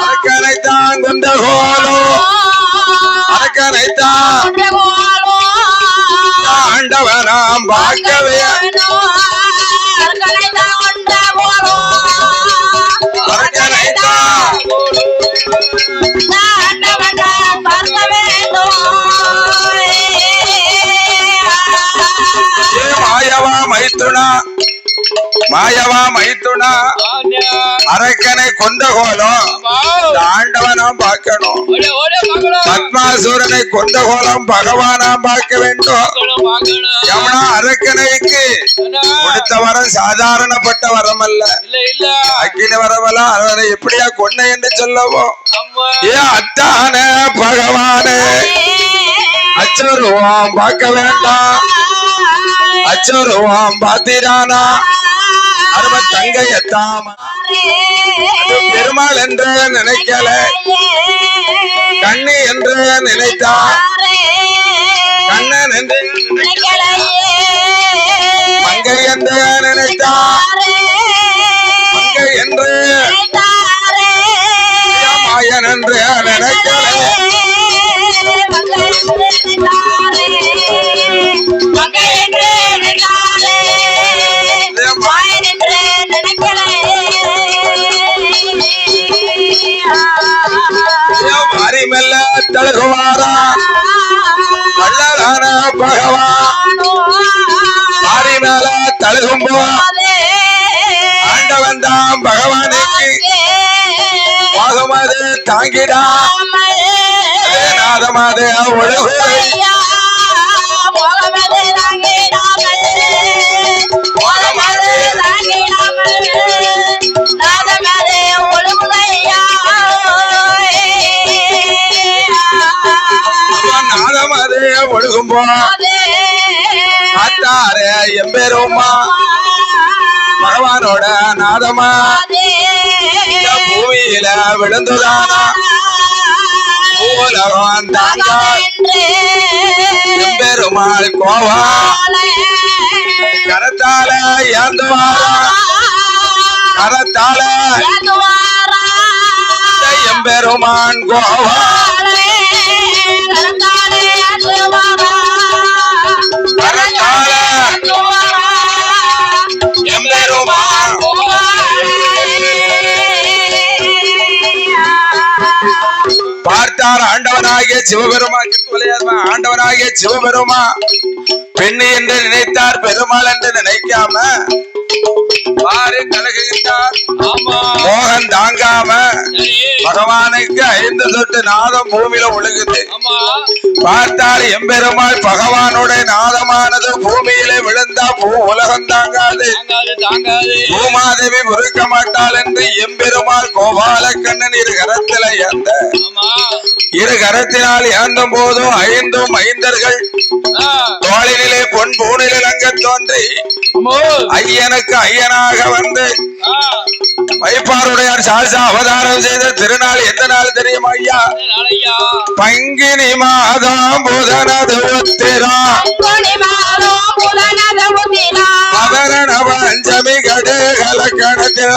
அரக்கனைத்தான் கொண்ட கோலோ அரக்கனைத்தான் ஆண்டவனாம் பார்க்கவே மாயவா மைத்துனா. மாயவா மைத்துனா அரக்கனை கொண்ட கோலம் ஆண்டவனாம் பார்க்கணும். பத்மாசுரனை கொண்ட கோலம் பகவானாம் பார்க்க வேண்டும். யமுனா அரக்கனைக்கு கொடுத்த வரம் சாதாரணப்பட்ட வரம் அல்ல அக்கினி வரவெல்லாம் அவனை எப்படியா கொண்ட என்று சொல்லவோ. ஏ அத்தான பகவானே. அச்சருவாம் பார்க்க வேண்டாம். அச்சருவாம் பாத்திரானா அரும தங்கையத்தாம அது பெருமாள் என்று நினைக்கல. கண்ணி என்று நினைத்தா கண்ணன் என்று நினைக்கல. மங்கை என்று நினைத்தா தழுகுவாரா? வள்ளலான பகவா. மாறி மேல தழுகும்போ. ஆண்டவன் தான் பகவானுக்கு பாகமாது தாங்கிடா. நாதமாது ஒழுகு. எம்பெருமா பகவானோட நாதமா? இந்த பூமியில விழுந்துதானா? பூலகம் தாங்க எம்பெருமாள் கோவா. கரத்தால ஏந்துவாரா? கரத்தால எம்பெருமான் கோவா. பார்த்தார் ஆண்டவனாகிய சிவபெருமா சித்துவலையாத்மா ஆண்டவனாகிய சிவபெருமா. பெண்ணு என்று நினைத்தார் பெருமாள் என்று நினைக்காம கலகுகின்றார் மோகன் தாங்காம பகவானுக்கு ஐந்து சொட்டு நாதம் பூமியில ஒழுகுது. பார்த்தால் எம்பெருமாள் பகவானுடைய நாதமானது பூமியிலே விழுந்தா பூ உலகம் தாங்காது. பூமாதேவி பொறுக்க மாட்டாள் என்று எம்பெருமாள் கோபாலக்கண்ணன் இரு கரத்தில ஏந்த. இரு கரத்தினால் ஏந்தும் போதும் ஐந்தும் ஐந்தர்கள். தோளினிலே பொன் பூணில் அங்க தோன்றி ஐயனுக்கு ஐயனாக வந்து வைப்பாருடையார் சாசா அவதாரம் செய்த திருநாள் எந்த நாள் தெரியும் ஐயா? பங்கினி மாதம் புதனது உத்திரா மகரண பஞ்சமி கடேகல கணத்தில்.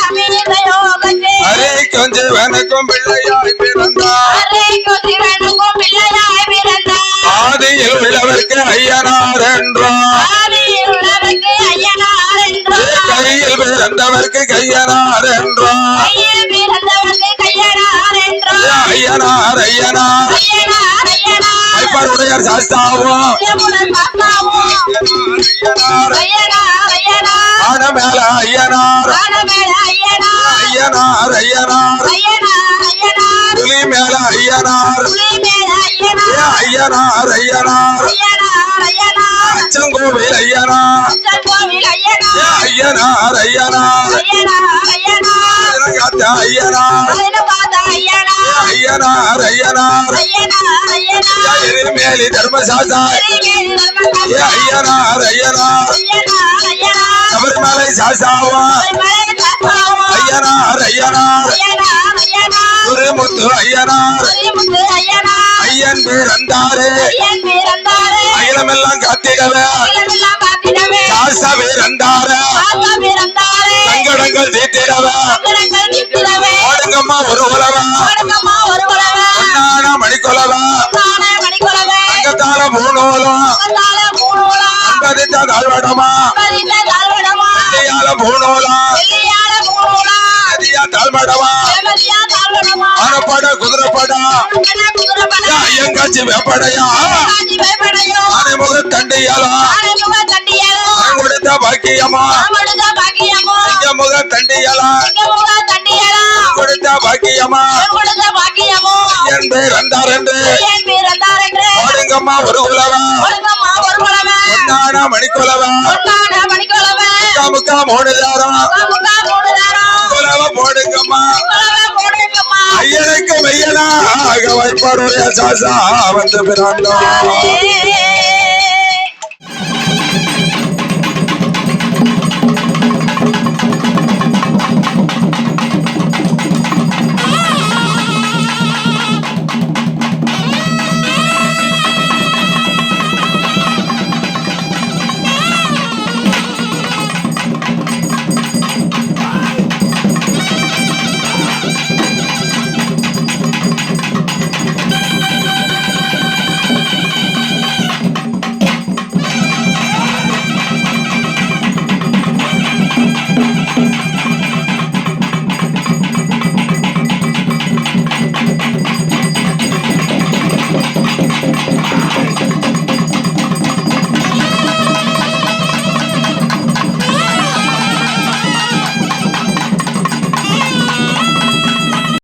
அமிர்த யோகத்தில் ஹரி கொஞ்சவனுக்கும் பிள்ளையாய் பிறந்தார். ஆதியில் விழவர்க்கு ஐயனார் என்றார். கையில் பிறந்தவர்க்கு கையனார் என்றார். ஐயனார் ஐயனார். வைப்பாருடையார் சாஸ்தாவும் ஐயனார். ஆன மேல ஐயனார். ஐயனார் ஐயனார். புலி மேல ஐயனார். ஐயனார்? ஐயனார் அச்சங்கோவில் ஐயனார் ஐயனார். ஐயனார் ஐயனார். ஐயனார். ஐயனார் எதிர்மேலி தர்மசாசா. ஏ ஐயனார் ஐயனார். சபரிமலை சாசாவா. ஐயனார் ஐயனார். குருமுத்து ஐயனார். ஐயன் பேர் அந்தாரே அகிலமெல்லாம் காத்திடவே. சாசா பேர் அந்தாரே சங்கடங்கள் தீர்த்திடவே ஒரு குலவை பொன்னான மணிக்குலவா? அங்கத்தால பூணூலம் அன்பதித்த தாழ்வடமா? வெள்ளியால பூணூலம் நதியா தாழ்வடமா? ஆனப்பட குதிரைப்படா? ஐயங்காட்சி வெப்படையா ஆனைமுக தண்டியாலா? கொடுத்த பாக்கியமா தண்டியாலா? சிங்கமுக தண்டியலோ? கொடுத்த பாக்கியமா பாக்கியமோ என் பேர் அந்தார் என்று. பாடுங்கம்மா ஒரு குலவா பொன்னான மணிக்குலவா முக்கா முக்கா மூணு தாரம் குலவ போடுங்கம்மா. ஐயனுக்கு மெய்யனா வைப்பாடுடைய சாசா வந்து பிறாண்டோம் ஏ